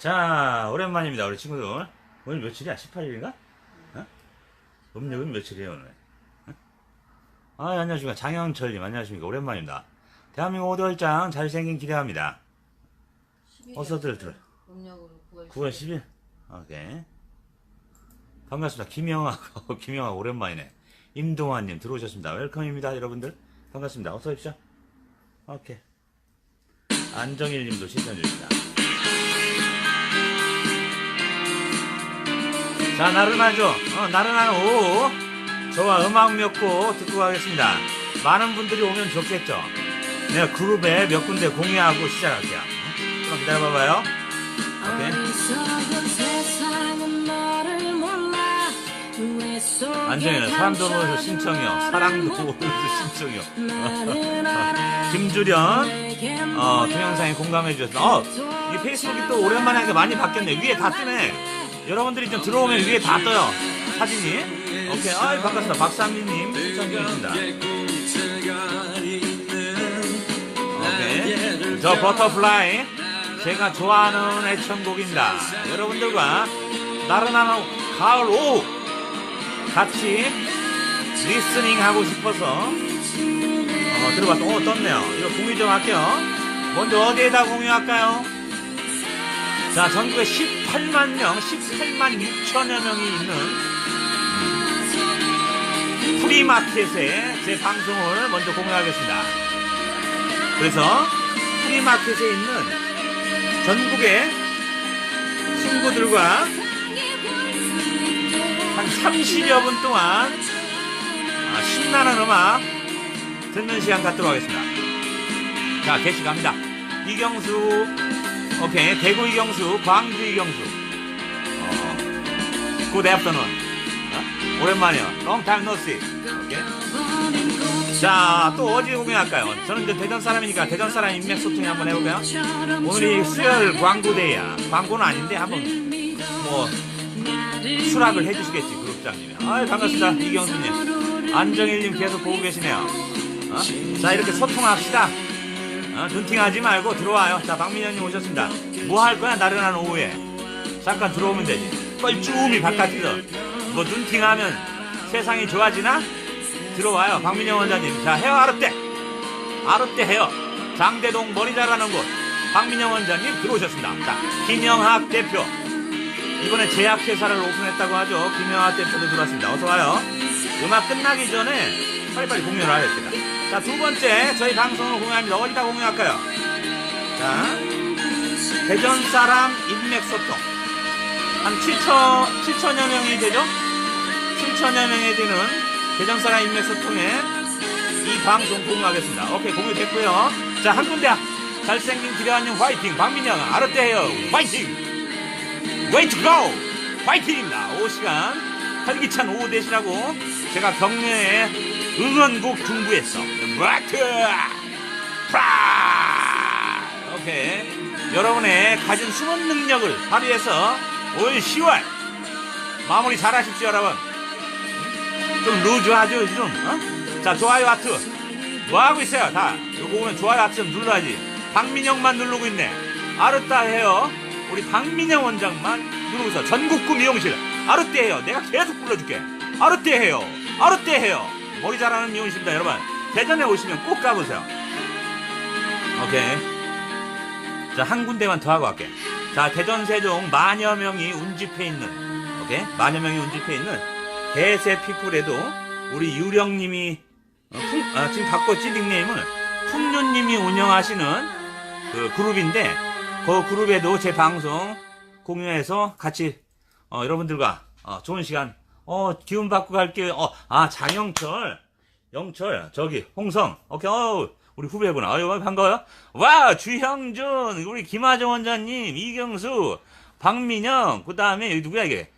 자, 오랜만입니다, 우리 친구들. 오늘 며칠이야? 18일인가? 어? 음력은 며칠이에요, 오늘? 어? 아, 안녕하십니까. 장영철님, 안녕하십니까. 오랜만입니다. 대한민국 오돌장 잘생긴 기대합니다. 어서 들 들어. 음력으로 9월 9월 10일? 오케이. 반갑습니다. 김영아, 김영아, 오랜만이네. 임동환님 들어오셨습니다. 웰컴입니다, 여러분들. 반갑습니다. 어서 오십시오. 오케이. 안정일님도 시청해주십니다. 자, 나른하죠? 어, 나른한 오후. 저와 음악 몇 곡 듣고 가겠습니다. 많은 분들이 오면 좋겠죠? 내가 그룹에 몇 군데 공유하고 시작할게요. 어? 좀 기다려봐봐요. 오케이. 몰라 후회 속에 안정현 사랑도 오면서 신청이요. 사랑도 오면서 신청이요. 김주련 어, 동영상에 공감해 주셨습니다. 어, 이 페이스북이 또 오랜만에 많이 바뀌었네. 위에 다 뜨네. 여러분들이 좀 들어오면 위에 다 떠요. 사진이. 오케이. 아 반갑습니다. 박상민님 주십니다. 오케이. 저 버터플라이. 제가 좋아하는 애청곡입니다. 여러분들과 나른한 가을 오후 같이 리스닝 하고 싶어서 어, 들어봤어. 어, 떴네요. 이거 공유 좀 할게요. 먼저 어디에다 공유할까요? 자, 전국에 18만 명, 18만 6천여 명이 있는 음, 프리마켓에 제 방송을 먼저 공유하겠습니다. 그래서 프리마켓에 있는 전국의 친구들과 한 30여 분 동안 아, 신나는 음악 듣는 시간 갖도록 하겠습니다. 자, 개시 갑니다. 이경수, 오케이. 대구 이경수, 광주 이경수. 어, good afternoon. 어? 오랜만이요. long time no see. 오케이. 자, 또 어디 공연할까요? 저는 이제 대전 사람이니까 대전 사람 인맥 소통이 한번 해볼까요? 오늘이 수요일 광고데이야. 광고는 아닌데 한번 뭐 수락을 해주시겠지 그룹장님이. 아 반갑습니다 이경수님. 안정일님 계속 보고 계시네요. 어? 자 이렇게 소통합시다. 어, 눈팅하지 말고 들어와요. 자 박민현님 오셨습니다. 뭐 할 거야 나른한 오후에? 잠깐 들어오면 되지. 뻘쭘히 바깥에서 뭐 눈팅하면 세상이 좋아지나? 들어와요 박민현 원장님. 자 헤어 아르떼 아르떼 헤어 장대동 머리 자라는 곳 박민영 원장님 들어오셨습니다. 자 김영학 대표 이번에 제약회사를 오픈했다고 하죠. 김영하 대표도 들어왔습니다. 어서와요. 음악 끝나기 전에 빨리빨리 공유를 하겠습니다. 자, 두 번째, 저희 방송을 공유합니다. 어디다 공유할까요? 자, 대전 사람 인맥소통. 한 7천, 7천여 명이 되죠? 7천여 명이 되는 대전 사람 인맥소통에 이 방송 공유하겠습니다. 오케이, 공유 됐고요. 자, 한 군데 잘생긴 기대한님 화이팅! 박민영, 아르떼 헤어 화이팅! to go! 파이팅입니다. 5시간 활기찬 오후 되시라고 제가 격려에 응원곡 중부했어. 브라트! 프라! 오케이. 여러분의 가진 숨은 능력을 발휘해서 올 10월 마무리 잘 하십시오, 여러분. 좀 루즈하죠, 좀? 어? 자, 좋아요 하트. 뭐 하고 있어요, 다? 이거 보면 좋아요 하트 좀 눌러야지. 박민영만 누르고 있네. 아르따 헤어. 우리 박민영 원장만 누르고서 전국구 미용실 아르떼 헤어 내가 계속 불러줄게 아르떼 헤어 아르떼 헤어 머리 잘하는 미용실입니다. 여러분 대전에 오시면 꼭 가보세요. 오케이. 자 한 군데만 더 하고 갈게. 자 대전 세종 만여 명이 운집해 있는 오케이? 만여 명이 운집해 있는 대세 피플에도 우리 유령님이 어, 풍, 아, 지금 바꿨지 닉네임을? 풍류님이 운영하시는 그 그룹인데 그 그룹에도 제 방송 공유해서 같이 어, 여러분들과 어, 좋은 시간 어 기운 받고 갈게요. 어, 아 장영철, 영철 저기 홍성 오케이 어 우리 후배구나. 아유 반가워요. 와 주형준 우리 김하정 원장님 이경수 박민영 그 다음에 여기 누구야 이게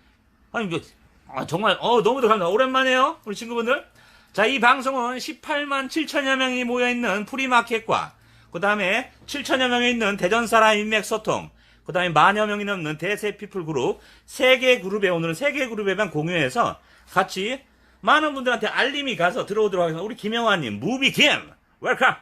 아니 뭐 아, 정말 어 너무들 감사 오랜만에요 우리 친구분들. 자 이 방송은 18만 7천여 명이 모여 있는 프리마켓과 그 다음에 7천여 명이 있는 대전 사람 인맥 소통, 그 다음에 만여 명이 넘는 대세 피플 그룹, 세 개 그룹에 오늘은 세 개 그룹에만 공유해서 같이 많은 분들한테 알림이 가서 들어오도록 하겠습니다. 우리 김영환님, 무비 김, 웰컴!